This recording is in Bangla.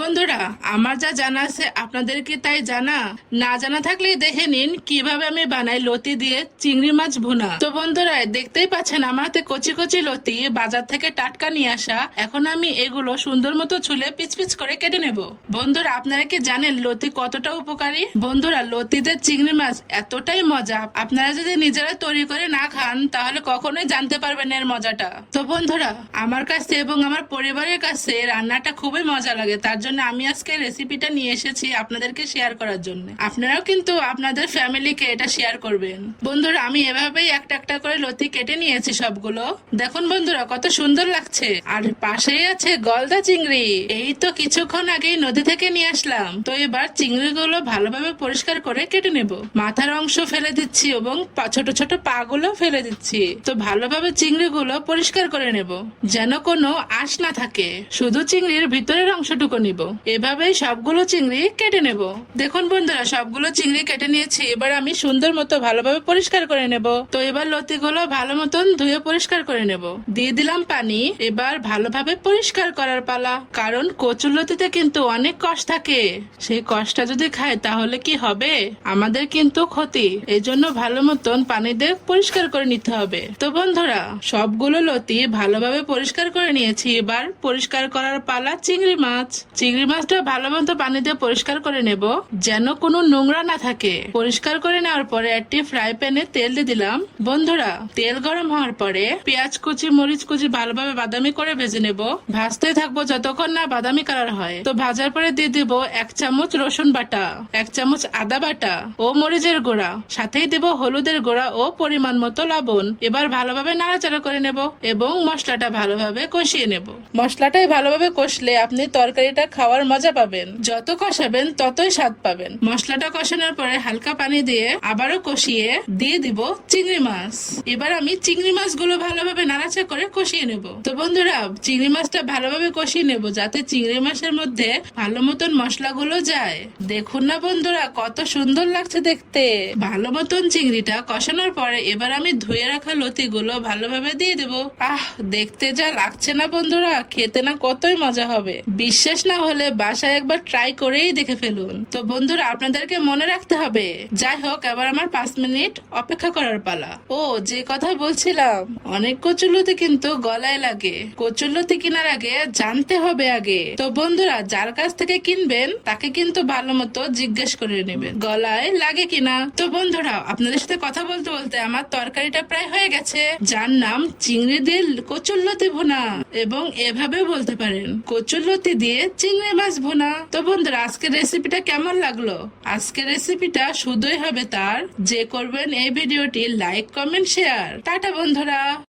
বন্ধুরা, আমার যা জানা আছে আপনাদেরকে তাই জানা। না জানা থাকলে দেখে নিন কীভাবে আমি বানাই লতি দিয়ে চিংড়ি মাছ ভুনা। তো বন্ধুরা, দেখতেই পাচ্ছেন আমার হাতে কচি কচি লতি, বাজার থেকে টাটকা নিয়ে আসা। এখন আমি এগুলো সুন্দর মতো ছুলে পিচ পিচ করে কেটে নেব। বন্ধুরা, আপনারা কি জানেন লতি কতটা উপকারী? বন্ধুরা লতিতে চিংড়ি মাছ এতটাই মজা। আপনারা যদি নিজেরা তৈরি করে না খান, তাহলে কখনোই জানতে পারবেন এর মজাটা। তো বন্ধুরা, আমার কাছে এবং আমার পরিবারের কাছে রান্নাটা খুবই মজা লাগে, তার জন্য আমি আজকে রেসিপিটা নিয়ে এসেছি আপনাদেরকে শেয়ার করার জন্য। আপনারাও কিন্তু আপনাদের ফ্যামিলিকে এটা শেয়ার করবেন। বন্ধুরা, আমি এভাবেই একটা একটা করে লতি কেটে নিয়েছি সবগুলো। দেখুন বন্ধুরা, কত সুন্দর লাগছে। আর পাশেই আছে গলদা চিংড়ি। এই তো কিছুক্ষণ আগেই নদী থেকে নিয়ে আসলাম। তো এবার চিংড়িগুলো ভালোভাবে পরিষ্কার করে কেটে নেব। মাথার অংশ ফেলে দিচ্ছি এবং ছোট ছোট পা গুলো ফেলে দিচ্ছি। তো ভালোভাবে চিংড়িগুলো পরিষ্কার করে নেব, যেন কোনো আঁশ না থাকে। শুধু চিংড়ির ভিতরের অংশটুকু নিব। এভাবেই সবগুলো চিংড়ি কেটে নেব। দেখুন বন্ধুরা, সবগুলো চিংড়ি কেটে নিয়েছি। এবার আমি সুন্দর মতো ভালোভাবে পরিষ্কার করে নেব। তো এবার লতিগুলো ভালো মতন ধুয়ে পরিষ্কার করে নেব। দিয়ে দিলাম পানি। এবার ভালোভাবে পরিষ্কার করার পালা। কারণ কচুর লতিতে কিন্তু অনেক কষ্ট থাকে। সেই কষ্টটা যদি খায়, তাহলে কি হবে? আমাদের কিন্তু ক্ষতি। এই জন্য ভালো মতন পানি দিয়ে পরিষ্কার করে নিতে হবে। তো বন্ধুরা, সবগুলো লতি ভালোভাবে পরিষ্কার করে নিয়েছি। এবার পরিষ্কার করার পালা চিংড়ি মাছ। চিংড়ি মাছটা ভালো মতো পানি দিয়ে পরিষ্কার করে নেব। যেন কোনো নোংরা না থাকে। পরিষ্কার করে নেওয়ার পরে একটি ফ্রাই প্যানে তেল দিয়ে দিলাম। বন্ধুরা, তেল গরম হওয়ার পরে পেঁয়াজ কুচি, মরিচ কুচি ভালোভাবে বাদামি করে ভেজে নেব। ভাজতে থাকব যতক্ষণ না বাদামি কালার হয়। তো ভাজার পরে দিয়ে দিব এক চামচ রসুন বাটা, এক চামচ আদা বাটা ও মরিচের গুঁড়া। সাথেই দেব হলুদের গুঁড়া ও পরিমাণ মতো লবণ। এবার ভালোভাবে নাড়াচাড়া করে নেব এবং মশলাটা ভালোভাবে কষিয়ে নেব। মশলাটাই ভালোভাবে কষলে আপনি তরকারিটা খাওয়ার মজা পাবেন। যত কষাবেন, ততই স্বাদ পাবেন। মশলাটা কষানোর পরে হালকা পানি দিয়ে আবারও কষিয়ে দিয়ে দিব চিংড়ি মাছ। এবার আমি চিংড়ি মাছগুলো ভালোভাবে নাড়াচা করে কষিয়ে নেব। তো বন্ধুরা, চিংড়ি মাছটা ভালোভাবে কষিয়ে নেব যাতে চিংড়ি মাছের মধ্যে ভালো মতন মশলাগুলো যায়। দেখুন না বন্ধুরা, কত সুন্দর লাগছে দেখতে। ভালো মতন চিংড়িটা কষানোর পরে এবার আমি ধুয়ে রাখা লতিগুলো ভালোভাবে দিয়ে দেব। আহ, দেখতে যা লাগছে না বন্ধুরা, খেতে না কতই মজা হবে। বিশ্বাস না বাসায় একবার ট্রাই করেই দেখে ফেলুন। তো বন্ধুরা, আপনাদেরকে মনে রাখতে হবে। যাই হোক, এবার আমার পাঁচ মিনিট অপেক্ষা করার পালা। ও, যে কথা বলছিলাম, অনেক কচুলতি কিন্তু গলায় লাগে। কচুলতি কেনার আগে জানতে হবে আগে। তো বন্ধুরা, যার কাছ থেকে কিনবেন, তাকে কিন্তু ভালো মতো জিজ্ঞেস করে নেবেন, গলায় লাগে কিনা। তো বন্ধুরা, আপনাদের সাথে কথা বলতে বলতে আমার তরকারিটা প্রায় হয়ে গেছে। যার নাম চিংড়ি দিয়ে কচুল্লতি ভুনা। এবং এভাবে বলতে পারেন কচুল্লতি দিয়ে চিংড়ি মাছ ভোনা। তো বন্ধুরা, আজকের রেসিপিটা কেমন লাগল? আজকের রেসিপিটা শুধুই হবে তার, যে করবেন এই ভিডিওটি লাইক কমেন্ট শেয়ার টাটা বন্ধুরা।